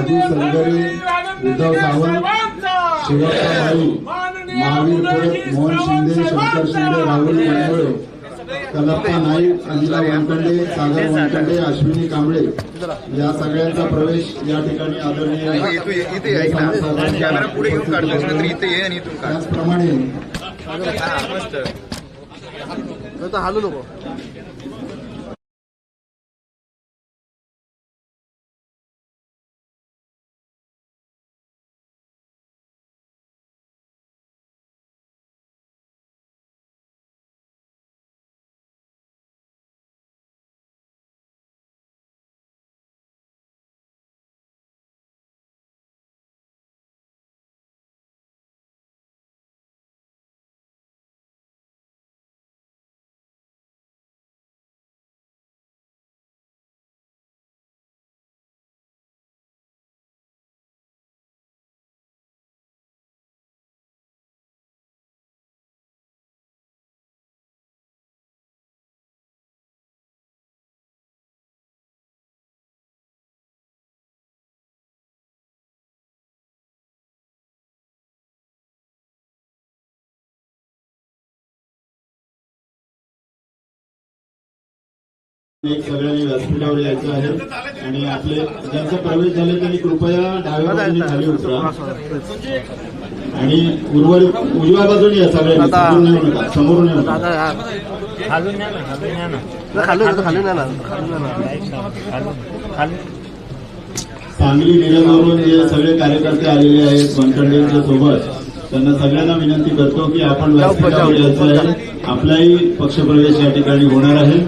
राजू सलगरे उद्धव सावंत शिवप्पा माळी महावीर खोत मोहन शिंदे शंकर शिंदे राहुल मनोळे कलप्पा नाईक अंजिला वानखंडे सागर वानखंडे अश्विनी कांबळे या सगळ्यांचा प्रवेश या ठिकाणी आदरणीय इथे इथे ऐक सगळ्यांनी व्यासपीठावर यायचं आहे. आणि आपले ज्यांचा प्रवेश झाले त्यांनी कृपया डाव्या बाजूने खाली उतरा. आणि उर्वरित उजव्या बाजूने या सगळ्यांनी. समोरून येऊ नका. समोरून येऊ सांगली मिरजवरून जे सगळे कार्यकर्ते आलेले आहेत वनखंडेंच्या सोबत त्यांना सगळ्यांना विनंती करतो की आपण व्यासपीठावर यायचं आहे. आपलाही पक्षप्रवेश या ठिकाणी होणार आहे.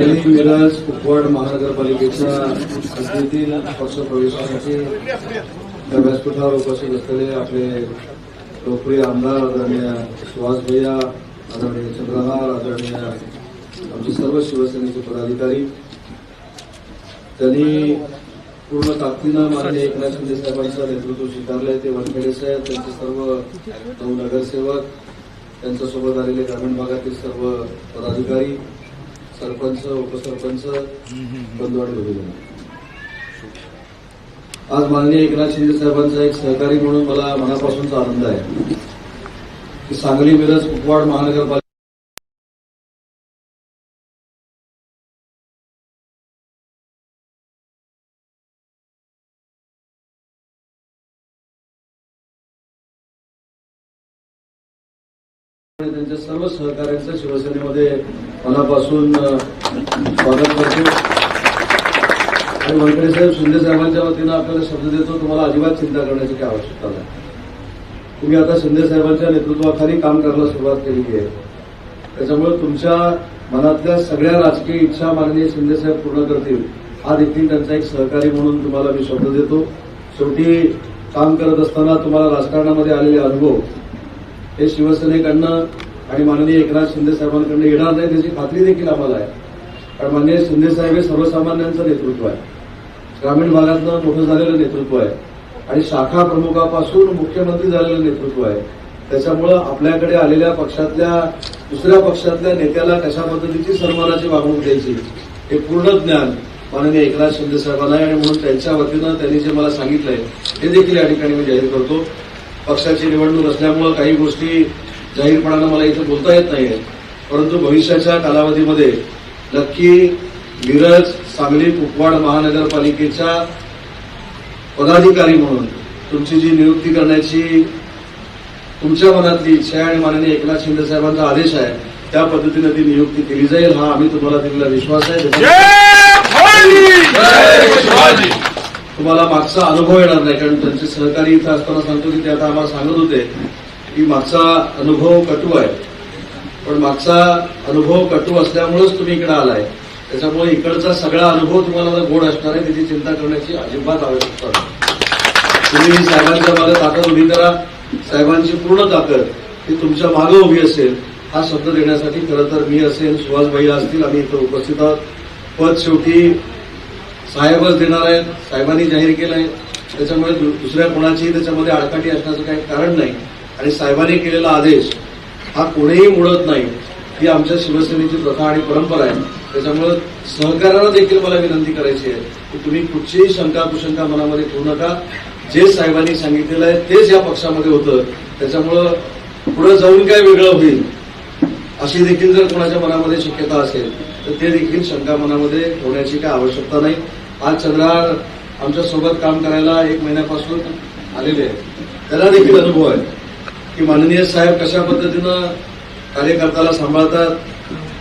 त्यांनी मिरज कुपवाड महानगरपालिकेच्या हद्दीतील पक्ष प्रवेशासाठी. त्या व्यासपीठावर उपस्थित असलेले आपले लोकप्रिय आमदार आदरणीय सुहास भैया आदरणीय चंद्रहार आदरणीय आमचे सर्व शिवसेनेचे पदाधिकारी. त्यांनी पूर्ण ताकदीनं माननीय एकनाथ शिंदे साहेबांचं नेतृत्व स्वीकारलंय. ते वनखेडे साहेब त्यांचे सर्व नऊ नगरसेवक त्यांच्यासोबत आलेले ग्रामीण भागातील सर्व पदाधिकारी. सरपंच उपसरपंच आणि भगिनी आज माननीय एकनाथ शिंदे साहेबांचा एक सहकारी म्हणून मला मनापासूनचा आनंद आहे. की सांगली मिरज कुपवाड महानगरपालिका त्यांच्या सर्व सहकाऱ्यांचं शिवसेनेमध्ये मनापासून स्वागत करतो. आणि वनकडे साहेब शिंदे साहेबांच्या वतीनं आपल्याला शब्द देतो तुम्हाला अजिबात चिंता करण्याची काही आवश्यकता नाही. तुम्ही आता शिंदे साहेबांच्या नेतृत्वाखाली काम करायला सुरुवात केलेली आहे. त्याच्यामुळे तुमच्या मनातल्या सगळ्या राजकीय इच्छा माननीय शिंदे साहेब पूर्ण करतील हा देखील त्यांचा एक सहकारी म्हणून तुम्हाला मी शब्द देतो. शेवटी काम करत असताना तुम्हाला राजकारणामध्ये आलेले अनुभव हे शिवसेनेकडनं आणि माननीय एकनाथ शिंदे साहेबांकडनं येणार नाही त्याची खात्री देखील आम्हाला आहे. कारण माननीय शिंदे साहेब हे सर्वसामान्यांचं नेतृत्व आहे. ग्रामीण भागातनं मोठं झालेलं नेतृत्व आहे. आणि शाखा प्रमुखापासून मुख्यमंत्री झालेलं नेतृत्व आहे. त्याच्यामुळं आपल्याकडे आलेल्या पक्षातल्या दुसऱ्या पक्षातल्या नेत्याला कशा पद्धतीची सन्मानाची वागणूक द्यायची हे पूर्ण ज्ञान माननीय एकनाथ शिंदे साहेबांना आहे. आणि म्हणून त्यांच्या वतीनं त्यांनी जे मला सांगितलंय ते देखील या ठिकाणी मी जाहीर करतो. पक्षाची निवडणूक असल्यामुळं काही गोष्टी जाहीरपणानं मला इथं बोलता येत नाहीये परंतु भविष्याच्या कालावधीमध्ये नक्की मिरज सांगली कुपवाड महानगरपालिकेच्या पदाधिकारी म्हणून तुमची जी नियुक्ती करण्याची तुमच्या मनातली इच्छा आहे आणि माननीय एकनाथ शिंदे साहेबांचा आदेश आहे त्या पद्धतीने ती नियुक्ती केली जाईल हा आम्ही तुम्हाला दिलेला विश्वास आहे. तुम्हाला मागचा अनुभव येणार नाही कारण त्यांचे सहकारी इथं असताना सांगतो की ते आता आम्हाला सांगत होते की मागचा अनुभव कटू आहे. पण मागचा अनुभव कटू असल्यामुळेच तुम्ही इकडे आलाय. त्याच्यामुळे इकडचा सगळा अनुभव तुम्हाला जर गोड असणार आहे त्याची चिंता करण्याची अजिबात आवश्यकता तुम्ही साहेबांच्या मागे ताकद उभी करा. साहेबांची पूर्ण ताकद ही तुमच्या मागे उभी असेल हा शब्द देण्यासाठी खरं तर मी असेल सुहासबाई असतील आम्ही इथं उपस्थित आहोत. पद शेवटी साहेबच देणार आहेत. साहेबांनी जाहीर केलं आहे त्याच्यामुळे दु- दुसऱ्या कोणाचीही त्याच्यामध्ये आडकाठी असण्याचं काही कारण नाही. आणि साहेबांनी केलेला आदेश हा कोणीही मोडत नाही. ही आमच्या शिवसेनेची प्रथा आणि परंपरा आहे. त्याच्यामुळे सहकार्याला देखील मला विनंती करायची आहे की तुम्ही कुठचीही शंका कुशंका मनामध्ये ठेवू नका. जे साहेबांनी सांगितलेलं आहे तेच या पक्षामध्ये होतं. त्याच्यामुळं पुढे जाऊन काय वेगळं होईल अशी देखील जर कोणाच्या मनामध्ये शक्यता असेल तर ते देखील शंका मनामध्ये ठेवण्याची काय आवश्यकता नाही. आज चंद्राळ आमच्यासोबत काम करायला एक महिन्यापासून आलेले आहे त्याला देखील अनुभव आहे की माननीय साहेब कशा पद्धतीनं कार्यकर्त्याला सांभाळतात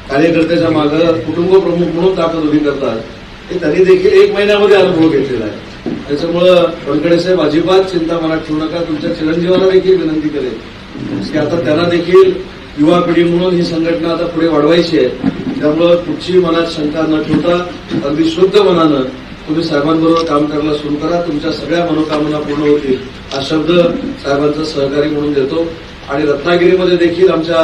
कार्यकर्त्याच्या मागं कुटुंब प्रमुख म्हणून ताकद उभी करतात हे त्यांनी देखील एक महिन्यामध्ये अनुभव घेतलेला आहे. त्याच्यामुळं वनकडे साहेब अजिबात चिंता मनात ठेवू नका तुमच्या चिरंजीवाला देखील विनंती करेल की आता त्यांना देखील युवा पिढी म्हणून ही संघटना आता पुढे वाढवायची आहे. त्यामुळं कुठचीही मनात शंका न ठेवता अगदी शुद्ध मनानं तुम्ही साहेबांबरोबर काम करायला सुरू करा तुमच्या सगळ्या मनोकामना पूर्ण होतील. हा शब्द साहेबांचा सहकारी म्हणून देतो. आणि रत्नागिरीमध्ये देखील आमच्या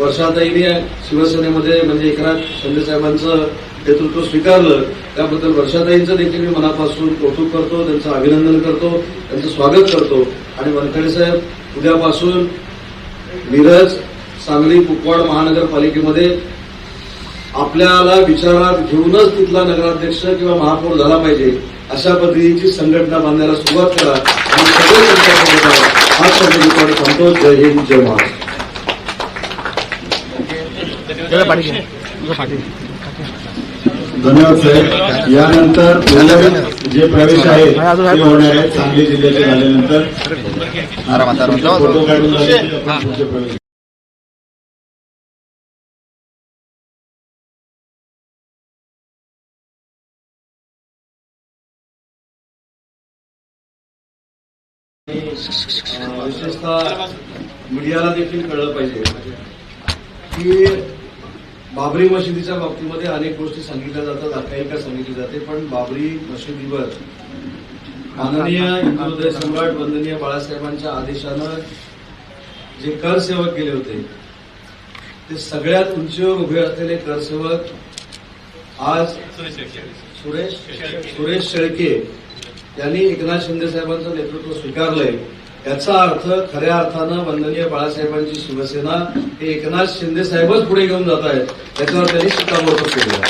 वर्षाताईने शिवसेनेमध्ये म्हणजे एकनाथ शिंदे साहेबांचं नेतृत्व स्वीकारलं. त्याबद्दल वर्षाताईंचं देखील मी मनापासून कौतुक करतो त्यांचं अभिनंदन करतो त्यांचं स्वागत करतो. आणि वनखडे साहेब उद्यापासून मिरज सांगली कुपवाड महानगरपालिकेमध्ये आपल्याला विचारात घेऊनच तिथला नगराध्यक्ष किंवा महापौर झाला पाहिजे अशा पद्धतीची संघटना बांधायला सुरुवात करा आणि सगळे आहे. हा शब्द सांगतो जय हिंद जय महाराष्ट्र. धन्यवाद साहेब यानंतर जे प्रवेश आहेत ते होणार आहेत सांगली जिल्ह्याचे झाल्यानंतर विशेषतः मीडियाला देखील कळलं पाहिजे. की बाबरी मशिदीच्या बाबतीमध्ये अनेक गोष्टी सांगितल्या जातात आख्यायिका सांगितली जाते पण बाबरी मशिदीवर माननीय हिंदुदय सम्राट वंदनीय बाळासाहेबांच्या आदेशानं जे करसेवक गेले होते ते सगळ्यात उंचीवर उभे असलेले करसेवक आज सुरेश सुरेश शेळके. त्यांनी एकनाथ शिंदे साहेबांचं नेतृत्व स्वीकारलंय. याचा अर्थ खऱ्या अर्थानं वंदनीय बाळासाहेबांची शिवसेना हे एकनाथ शिंदे साहेबच पुढे घेऊन जात आहेत. त्याच्यावर त्यांनी शिक्कामोर्तब केलं